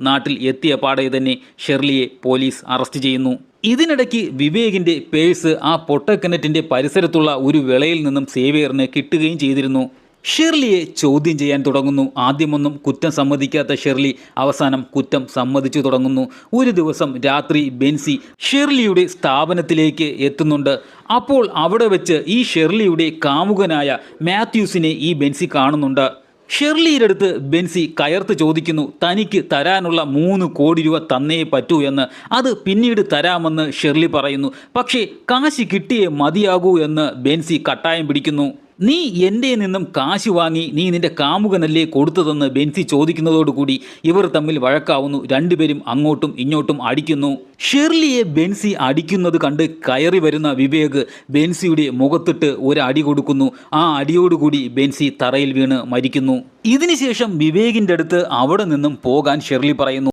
നാട്ടിൽ എത്തിയ പാടെ തന്നെ ഷെർലിയെ പോലീസ് അറസ്റ്റ് ചെയ്യുന്നു. ഇതിനിടയ്ക്ക് വിവേകിന്റെ പേഴ്സ് ആ പൊട്ടക്കിണറ്റിന്റെ പരിസരത്തുള്ള ഒരു വിളയിൽ നിന്നും സേവിയറിന് കിട്ടുകയും ചെയ്തിരുന്നു. ഷെർലിയെ ചോദ്യം ചെയ്യാൻ തുടങ്ങുന്നു. ആദ്യമൊന്നും കുറ്റം സമ്മതിക്കാത്ത ഷെർലി അവസാനം കുറ്റം സമ്മതിച്ചു തുടങ്ങുന്നു. ഒരു ദിവസം രാത്രി ബെൻസി ഷെർലിയുടെ സ്ഥാപനത്തിലേക്ക് എത്തുന്നുണ്ട്. അപ്പോൾ അവിടെ വെച്ച് ഈ ഷെർലിയുടെ കാമുകനായ മാത്യൂസിനെ ഈ ബെൻസി കാണുന്നുണ്ട്. ഷെർലിയുടെ അടുത്ത് ബെൻസി കയർത്ത് ചോദിക്കുന്നു തനിക്ക് തരാനുള്ള മൂന്ന് കോടി രൂപ തന്നേ പറ്റൂ എന്ന്. അത് പിന്നീട് തരാമെന്ന് ഷെർലി പറയുന്നു. പക്ഷേ കാശ് കിട്ടിയേ മതിയാകൂ എന്ന് ബെൻസി കട്ടായം പിടിക്കുന്നു. നീ എന്റെ നിന്നും കാശ് വാങ്ങി നീ നിന്റെ കാമുകനല്ലേ കൊടുത്തതെന്ന് ബെൻസി ചോദിക്കുന്നതോടുകൂടി ഇവർ തമ്മിൽ വഴക്കാവുന്നു. രണ്ടുപേരും അങ്ങോട്ടും ഇങ്ങോട്ടും അടിക്കുന്നു. ഷെർലിയെ ബെൻസി അടിക്കുന്നത് കണ്ട് കയറി വരുന്ന വിവേക് ബെൻസിയുടെ മുഖത്തിട്ട് ഒരു അടി കൊടുക്കുന്നു. ആ അടിയോടുകൂടി ബെൻസി തറയിൽ വീണ് മരിക്കുന്നു. ഇതിനുശേഷം വിവേകിന്റെ അടുത്ത് അവിടെ നിന്നും പോകാൻ ഷെർലി പറയുന്നു.